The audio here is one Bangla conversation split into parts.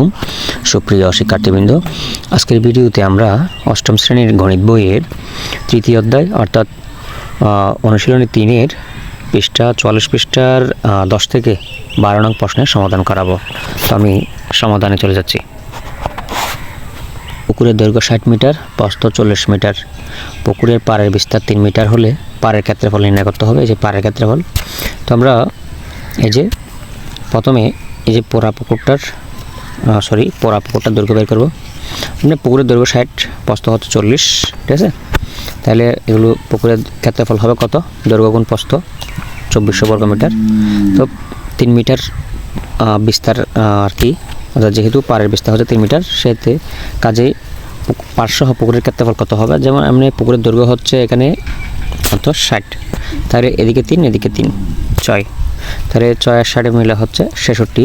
আলাইকুম। সুপ্রিয় শিক্ষার্থীবৃন্দ, আজকের ভিডিওতে আমরা অষ্টম শ্রেণির গণিত বইয়ের তৃতীয় অধ্যায় অর্থাৎ অনুশীলনী তিনের পৃষ্ঠা চল্লিশ পৃষ্ঠার দশ থেকে বারো নং প্রশ্নের সমাধান করাবো। তো আমি সমাধানে চলে যাচ্ছি। পুকুরের দৈর্ঘ্য ষাট মিটার, প্রস্থ চল্লিশ মিটার। পুকুরের পাড়ের বিস্তার তিন মিটার হলে পাড়ের ক্ষেত্রফল নির্ণয় করতে হবে, এই যে পাড়ের ক্ষেত্রফল। তো আমরা এই যে প্রথমে এই যে পোড়া পুকুরটার সরি পোড়া পুকুরটার দৈর্ঘ্য বের করব। মানে পুকুরের দৈর্ঘ্য ষাট প্রস্ত হচ্ছে চল্লিশ, ঠিক আছে? তাহলে এগুলো পুকুরের ক্ষেত্রফল হবে কত? দৈর্ঘ্য গুণ প্রস্থ, চব্বিশশো বর্গ মিটার। তো তিন মিটার বিস্তার আর কি। অর্থাৎ যেহেতু পাড়ের বিস্তার হচ্ছে তিন মিটার সেতে কাজেই পাঁচশো পুকুরের ক্ষেত্রফল কত হবে? যেমন এমনি পুকুরের দৈর্ঘ্য হচ্ছে এখানে কত ষাট। তাহলে এদিকে তিন এদিকে তিন, ছয়। তাহলে ছয় আর ষাটে মিলে হচ্ছে ছেষট্টি।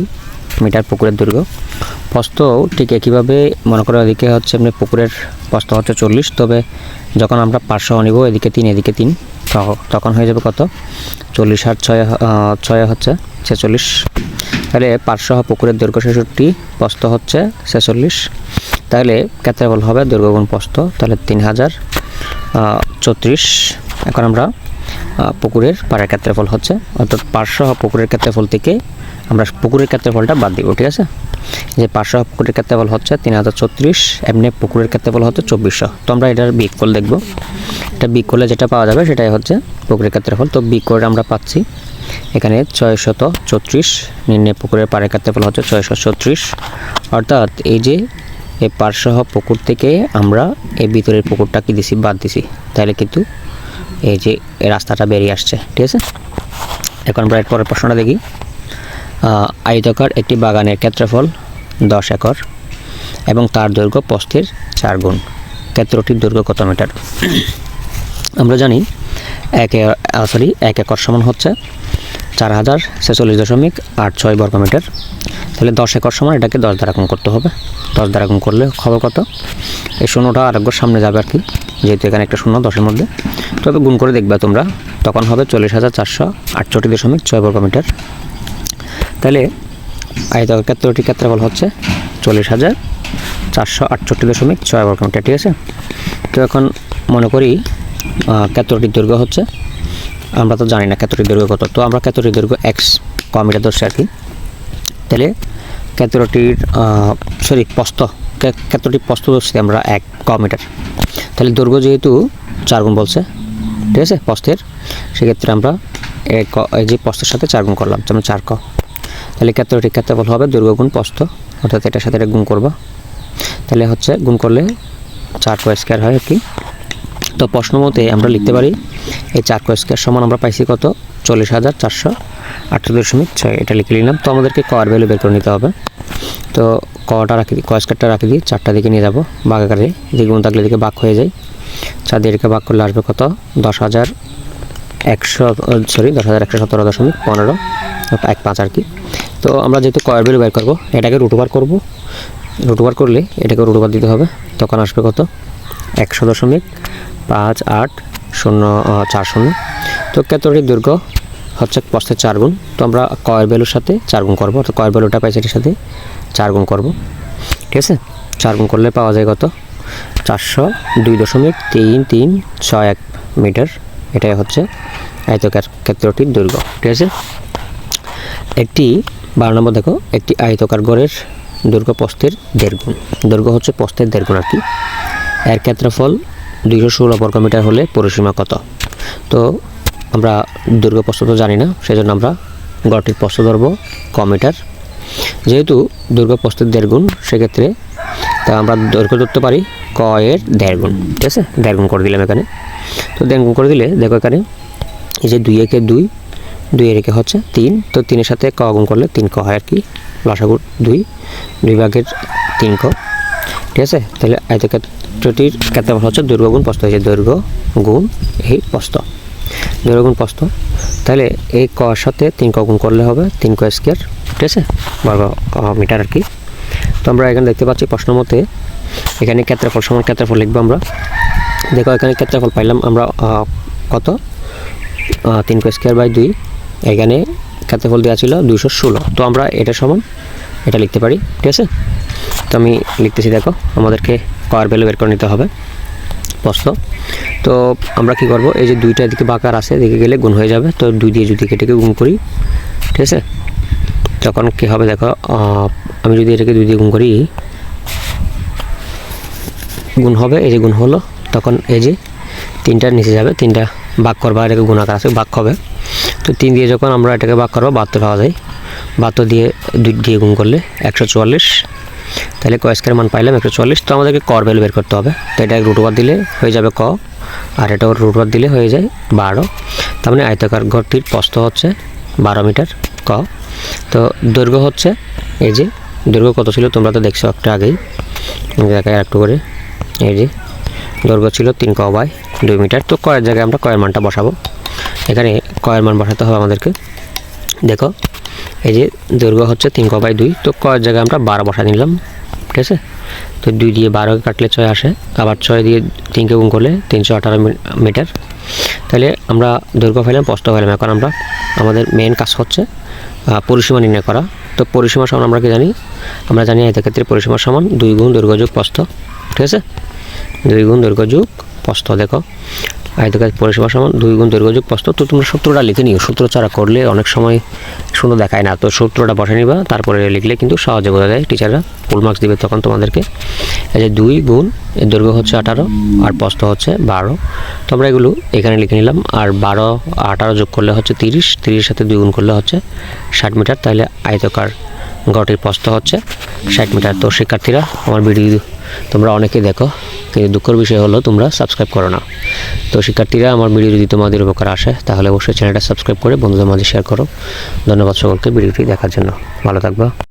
মিটার পুকুরের দৈর্ঘ্য। প্রস্ত ঠিক একইভাবে মনে করো এদিকে হচ্ছে আপনি পুকুরের প্রস্ত হচ্ছে চল্লিশ, তবে যখন আমরা পাঁচশো নিব এদিকে তিন এদিকে তিন তখ- তখন হয়ে যাবে কত? চল্লিশ আর ছয় ছয় হচ্ছে ছেচল্লিশ। তাহলে পাঁচশো পুকুরের দৈর্ঘ্য ছেষট্টি প্রস্ত হচ্ছে ছেচল্লিশ। তাহলে ক্ষেত্রফল হবে দৈর্ঘ্য গুণ প্রস্থ তাহলে তিন হাজার চৌত্রিশ এখন আমরা পুকুরের পাড়ের ক্ষেত্রফল হচ্ছে, অর্থাৎ পাঁচশো পুকুরের ক্ষেত্রফল থেকে আমরা পুকুরের ক্ষেত্রফলটা বাদ দিব, ঠিক আছে? যে পাঁচশো পুকুরের ক্ষেত্রফল হচ্ছে তিন হাজার ছত্রিশ, এমনি পুকুরের ক্ষেত্রফল হচ্ছে চব্বিশশো। তো আমরা এটার বিক করলে দেখব। এটা বিক করলে যেটা পাওয়া যাবে সেটাই হচ্ছে পুকুরের ক্ষেত্রফল। তো বিক করে আমরা পাচ্ছি এখানে ছয়শত চৌত্রিশ নির্ণয় পুকুরের পাড়ের ক্ষেত্রফল হচ্ছে ছয়শো ছত্রিশ। অর্থাৎ এই যে এই পারসহ পুকুর থেকে আমরা এই ভিতরের পুকুরটা কি দিছি, বাদ দিছি, তাহলে কিন্তু এই যে রাস্তাটা বেরিয়ে আসছে, ঠিক আছে? এখন আমরা পরের প্রশ্নটা দেখি। আয়তাকার একটি বাগানের ক্ষেত্রফল দশ একর এবং তার দৈর্ঘ্য প্রস্থের চার গুণ। ক্ষেত্রটির দৈর্ঘ্য কত মিটার? আমরা জানি এক সরি, এক একর সমান হচ্ছে চার হাজার ছেচল্লিশ দশমিক আট ছয় বর্গ মিটার। তাহলে দশ একর সমান এটাকে দশ দ্বারা গুণ করতে হবে। দশ দ্বারা গুণ করলে খবর কত? এই শূন্যটা আরেকবার সামনে যাবে আর কি। যেহেতু এখানে একটা শূন্য, দশের মধ্যে। তবে গুণ করে দেখবে তোমরা। তখন হবে চল্লিশ হাজার চারশো আটষট্টি দশমিক ছয় বর্গ মিটার তাহলে আয়তকার ক্ষেত্রটি ক্ষেত্রফল হচ্ছে চল্লিশ হাজার চারশো আটষট্টি দশমিক ছয় বর্গ মিটার ঠিক আছে? তো এখন মনে করি ক্ষেত্রটির দৈর্ঘ্য হচ্ছে, আমরা তো জানি না ক্ষেত্রটির দৈর্ঘ্য কত। তো আমরা ক্ষেত্রটির দৈর্ঘ্য এক্স কমিটার মিটার ধরছি আর কি। তাহলে ক্ষেত্রটির সরি প্রস্থ ক্ষেত্রটির প্রস্থ ধরছি আমরা এক ক মিটার তাহলে দৈর্ঘ্য যেহেতু চার গুণ বলছে, ঠিক আছে, প্রস্থের, সেক্ষেত্রে আমরা এক এই যে প্রস্থের সাথে চার গুণ করলাম, যেমন চার ক। তাহলে ক্ষেত্রটির ক্ষেত্রফল হবে দৈর্ঘ্য গুণ প্রস্থ, অর্থাৎ এটার সাথে এটা গুণ করবা। তাহলে হচ্ছে গুণ করলে চার ক স্কোয়ার হয় কি। তো প্রশ্ন মতে আমরা লিখতে পারি, এই চার ক স্কোয়ার সমান আমরা পাইছি কত? চল্লিশ হাজার চারশো আঠারো দশমিক ছয়, এটা লিখে নিলাম। তো আমাদেরকে কর ভ্যালু বের করে নিতে হবে। তো কটা রাখি দিই স্কোয়ারটা রাখি দিই চারটা দিকে নিয়ে যাব, বাঘ আকারে। দিকে গুণ থাকলে দিকে বাঘ হয়ে যায়। চার দিকে বাঘ করলে আসবে কত? দশ হাজার একশো সরি দশ হাজার একশো সতেরো দশমিক পনেরো এক পাঁচ আর কি। তো আমরা যেহেতু কয়ের ভ্যালু বের করব, এটাকে রুটওভার করব। রুটওভার করলে এটাকে রুটওভার দিতে হবে, তখন আসবে কত? একশো দশমিক পাঁচ আট শূন্য চার শূন্য। তো ক্ষেত্রটির দৈর্ঘ্য হচ্ছে প্রস্থের চার গুণ। তো আমরা কয়ের ভ্যালুর সাথে চার গুণ করব তো কয়ের ভ্যালুটা পাইছি এটার সাথে চার গুণ করব। ঠিক আছে? চার গুণ করলে পাওয়া যায় কত? চারশো দুই দশমিক তিন তিন ছয় এক মিটার। এটাই হচ্ছে আয়তকার ক্ষেত্রটির দৈর্ঘ্য। ঠিক আছে? একটি, বারো নম্বর দেখো, একটি আয়তকার গড়ের দৈর্ঘ্য প্রস্থের দেড় গুণ। দৈর্ঘ্য হচ্ছে প্রস্থের দেড় গুণ আর কি। এর ক্ষেত্রফল দুইশো ষোলো বর্গ মিটার হলে পরিসীমা কত? তো আমরা দৈর্ঘ্য প্রস্থ তো জানি না, সেজন্য আমরা গড়টির প্রস্থ ধরবো ক মিটার। যেহেতু দৈর্ঘ্য প্রস্থের দেড় গুণ, সেক্ষেত্রে তা আমরা দৈর্ঘ্য ধরতে পারি ক এর দেড় গুণ, ঠিক আছে? দেড় গুণ করে দিলাম এখানে। তো দেড় গুণ করে দিলে, দেখো এখানে, এই যে দুই একে দুই দুই এর একে হচ্ছে তিন, তো তিনের সাথে ক গুণ করলে তিন ক হয় আর কি লসাগু দুই দুই ভাগের তিন ক, ঠিক আছে? তাহলে আয়তক্ষেত্রটির ক্ষেত্রফল হচ্ছে দৈর্ঘ্য গুণ প্রস্থ হয়েছে দৈর্ঘ্য গুণ এই প্রস্থ। দৈর্ঘ্য গুণ প্রস্থ তাহলে এই ক এর সাথে তিন ক গুণ করলে হবে তিন ক স্কোয়ার, ঠিক আছে? বর্গ মিটার আর কি। তো আমরা এখানে দেখতে পাচ্ছি প্রশ্ন মতে এখানে ক্ষেত্রফল সমান ক্ষেত্রফল লিখব আমরা। দেখো, এখানে ক্ষেত্রফল পাইলাম আমরা কত? তিন কো স্কোয়ার বাই দুই। এখানে ক্ষেত্রফল দেওয়া ছিল দুইশো ষোলো। তো আমরা এটা সমান, এটা লিখতে পারি, ঠিক আছে? তো আমি লিখতেছি, দেখো, আমাদেরকে কয়ার ভ্যালু বের করে নিতে হবে। প্রস্থ তো আমরা কি করব? এই যে দুইটা দিকে বাঁকার আছে দিকে গেলে গুণ হয়ে যাবে। তো দুই দিয়ে যদি কেটে গুণ করি, ঠিক আছে? তখন কী হবে দেখো আমি যদি এটাকে দুই দিয়ে গুণ করি, গুণ হবে, এই যে গুণ হলো, তখন এই যে তিনটার নিচে যাবে, তিনটা ভাগ করবা, এটাকে গুণাকার আছে ভাগ হবে। তো তিন দিয়ে যখন আমরা এটাকে ভাগ করব, বাহাত্তর পাওয়া যায়। বাহাত্তর দিয়ে দুই দিয়ে গুণ করলে একশো চুয়াল্লিশ। তাহলে ক স্কোয়ার মান পাইলাম একশো চল্লিশ, তো আমাদেরকে কর ভ্যালু বের করতে হবে। তো এটা রুট ওভার দিলে হয়ে যাবে ক, আর এটা রুট ওভার দিলে হয়ে যায় বারো। তার মানে আয়তাকার ঘরটির প্রস্থ হচ্ছে বারো মিটার ক। তো দৈর্ঘ্য হচ্ছে, এই যে দৈর্ঘ্য কত ছিল তোমরা তো দেখছ একটা আগেই। দেখায় একটু করে, এই যে দৈর্ঘ্য ছিল তিন ক বাই দুই মিটার। তো কয়ের জায়গায় আমরা কয়ের মানটা বসাবো। এখানে কয়ের মান বসাতে হবে আমাদেরকে। দেখো, এই যে দৈর্ঘ্য হচ্ছে তিন ক বাই দুই, তো কয়ের জায়গায় আমরা বারো বসা নিলাম। ঠিক আছে তো দুই দিয়ে বারোকে কাটলে ছয় আসে। আবার ছয় দিয়ে তিনকে গুণ করলে তিনশো আঠারো মিটার। তাহলে আমরা দৈর্ঘ্য ফেলাম প্রস্থ ফেলাম এখন আমরা আমাদের মেন কাজ হচ্ছে পরিসীমা নির্ণয় করা। তো পরিসীমা সমান আমরা কি জানি? আমরা জানি এতে ক্ষেত্রে পরিসীমা সমান দুই গুণ দৈর্ঘ্য যোগ প্রস্থ। ঠিক আছে? দুই গুণ দৈর্ঘ্য যোগ প্রস্থ, দেখো। আয়তকার পরিসীমা সমান, দুই গুণ দৈর্ঘ্য যোগ প্রস্থ। তো তোমরা সূত্রটা লিখে নিও। সূত্র ছাড়া করলে অনেক সময় সুন্দর দেখায় না। তো সূত্রটা বসে নিবা, তারপরে লিখলে কিন্তু সহজে বোঝা যায়। টিচাররা ফুল মার্কস দিবে তখন তোমাদেরকে। এই যে দুই গুণ, এর দৈর্ঘ্য হচ্ছে আঠারো আর প্রস্থ হচ্ছে বারো। তো আমরা এগুলো এখানে লিখে নিলাম। আর বারো, আঠারো যোগ করলে হচ্ছে তিরিশ। তিরিশের সাথে দুই গুণ করলে হচ্ছে ষাট মিটার। তাহলে আয়তকার গড়টির প্রস্থ হচ্ছে ষাট মিটার। তো শিক্ষার্থীরা, আমার ভিডিও তোমরা অনেকে দেখো, কিন্তু দুঃখের বিষয় হলো তোমরা সাবস্ক্রাইব করো না। তো শিক্ষার্থীরা, আমার ভিডিও যদি তোমাদের উপকার আসে, তাহলে অবশ্যই চ্যানেলটা সাবস্ক্রাইব করে বন্ধুদের মাঝে শেয়ার করো। ধন্যবাদ সকলকে ভিডিওটি দেখার জন্য। ভালো থাকবা।